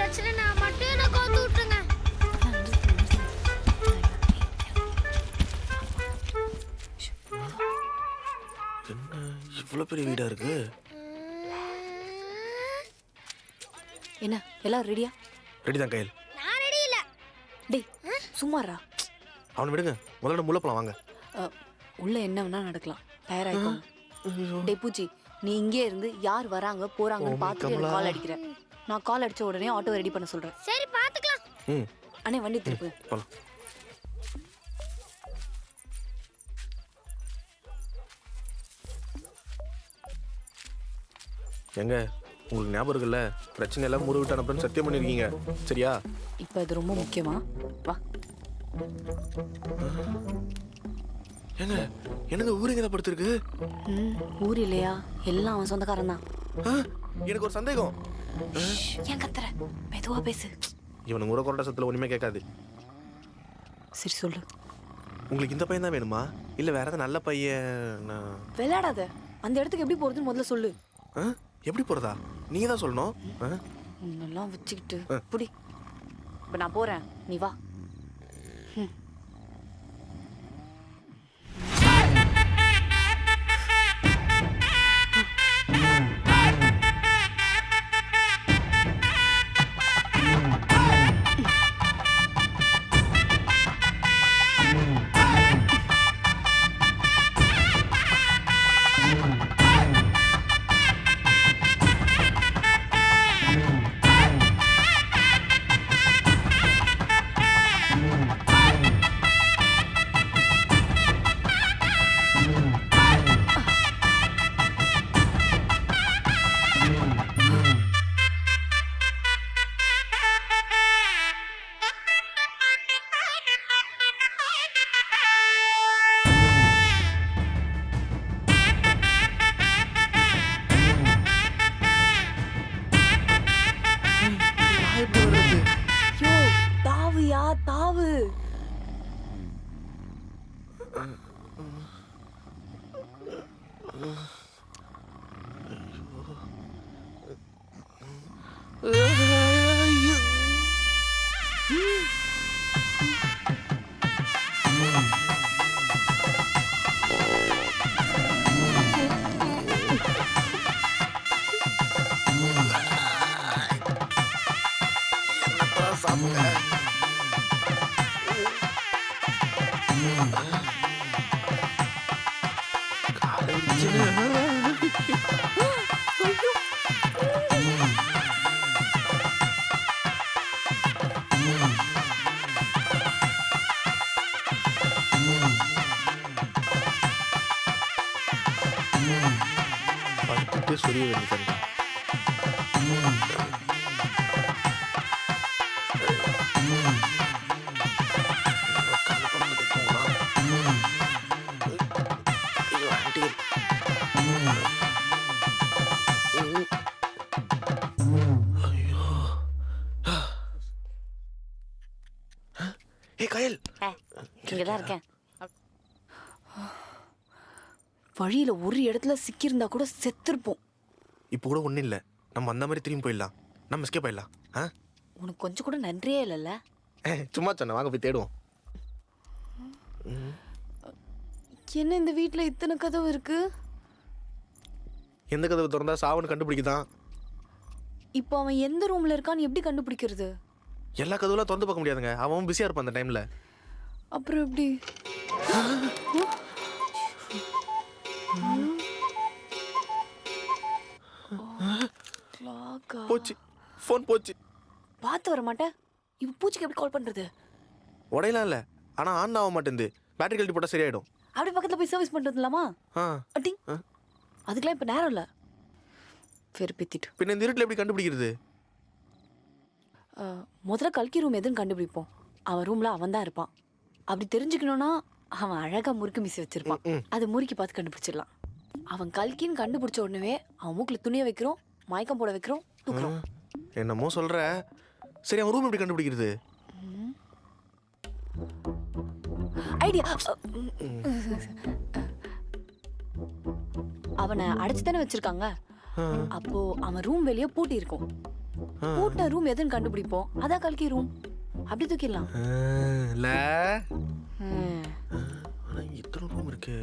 பிரச்சனை நான் மட்டும் எனக்கு வந்து விட்டுருங்க. என்ன இவ்வளோ பெரிய வீடா இருக்கு? என்ன எல்லாம் ரெடியா ரெடி தான் கையில். நான் ரெடி இல்ல. டேய் சும்மாரா அவனை விடுங்க முதல்ல முள்ள போலாம் வாங்க. அஹ், உள்ள என்ன வேணா நடக்கலாம். தயாராயிக்கோங்க டேய் பூச்சி நீ இங்கே இருந்து யார் வராங்க போறாங்கன்னு பார்த்துட்டு எனக்கு கமலா. கால் அடிக்கிறேன் நான் கால் அடிச்ச உடனே ஆட்டோ ரெடி பண்ண சொல்றேன். சரி பாத்துக்கலாம். ம். அண்ணே வண்டி திருப்பு போலாம். எங்க? உங்களுக்கு ஞாபகம் இருக்குல்ல? பிரச்சனை எல்லாம் முறை விட்டு அனுப்புறேன்னு சத்தியம் பண்ணிருக்கீங்க. சரியா? இப்போ இது ரொம்ப முக்கியமா? வா. ஏங்க எனக்கு ஊருங்க படுத்திருக்கு? ம் ஊர் இல்லையா? எல்லாம் அவன் சொந்தக்காரன் தான். எனக்கு ஒரு சந்தேகம். ஏன் கத்துற? மெதுவா பேசு. இவனுங்க கூட கொரட்ட சத்துல ஒண்ணுமே கேட்காது. சரி சொல்லு. உங்களுக்கு இந்த பையன் தான் வேணுமா? இல்ல வேற ஏதாவது நல்ல பையன்? விளையாடாத. அந்த இடத்துக்கு எப்படி போறதுன்னு முதல்ல சொல்லு? எப்படி போறதா? நீங்க தான் சொல்லணும்? உன்னெல்லாம் வச்சுக்கிட்டு. புடி. இப்போ நான் போறேன். நீ வா. ம். படுத்துட்டு சொரிய வேண்டியது ஏ கயல். இங்கே தான் இருக்கேன். வழியில ஒரு இடத்துல சிக்கியிருந்தா கூட செத்துருப்போம். இப்போ கூட ஒன்றும் இல்லை. நம்ம அந்த மாதிரி திரும்பி போயிடலாம். நம்ம எஸ்கேப் ஆயிடலாம். ஆ? உனக்கு கொஞ்சம் கூட நன்றியே இல்லைல்ல? சும்மா சொன்ன வாங்க போய் தேடுவோம். என்ன இந்த வீட்டில் இத்தனை கதவு இருக்கு? எந்த கதவு திறந்தா சாவுன்னு கண்டுபிடிக்குதான். இப்போ அவன் எந்த ரூம்ல இருக்கான்னு எப்படி கண்டுபிடிக்கிறது? எல்லா கதவுலாம் திறந்து பார்க்க முடியாதுங்க. அவன் பிஸியாக இருப்பான் அந்த டைமில் அப்புறம் எப்படி? போச்சு. ஃபோன் போச்சு. பார்த்து வர மாட்டேன். இப்போ பூச்சிக்கு எப்படி கால் பண்றது? உடையலாம் இல்லை. ஆனால் ஆன் ஆக மாட்டேங்குது பேட்டரி கழட்டி போட்டால் சரியாயிடும். அப்படி பக்கத்துல போய் சர்வீஸ் பண்றது இல்லாமா ஆ. அட்டி. அதுக்கெல்லாம் இப்போ நேரம் இல்லை. வெறுப்பேத்திட்டு பின்ன இந்த இருட்டில் எப்படி கண்டுபிடிக்கிறது? முதல்ல கல்கி ரூம் எதுன்னு கண்டுபிடிப்போம். அவன் ரூம்ல அவன் தான் இருப்பான். அப்படி தெரிஞ்சுக்கணும்னா அவன் அழகா முறுக்கு மீசி வச்சிருப்பான். அதை முறுக்கி பார்த்து கண்டுபிடிச்சிடலாம். அவன் கல்கின்னு கண்டுபிடிச்ச உடனே அவன் மூக்குல துணியை வைக்கிறோம் மயக்கம் போட வைக்கிறோம் தூக்குறோம். என்னமோ சொல்கிற சரி அவன் ரூம் எப்படி கண்டுபிடிக்கிறது? ஐடியா அவனை அடைச்சு தானே வச்சிருக்காங்க. அப்போ அவன் ரூம் வெளியே பூட்டி இருக்கும் பூட்டின ரூம் எதுன்னு கண்டுபிடிப்போம். அதான் கல்கி ரூம் அப்படி தூக்கிடலாம். இல்ல. இத்தனை ரூம் இருக்கு.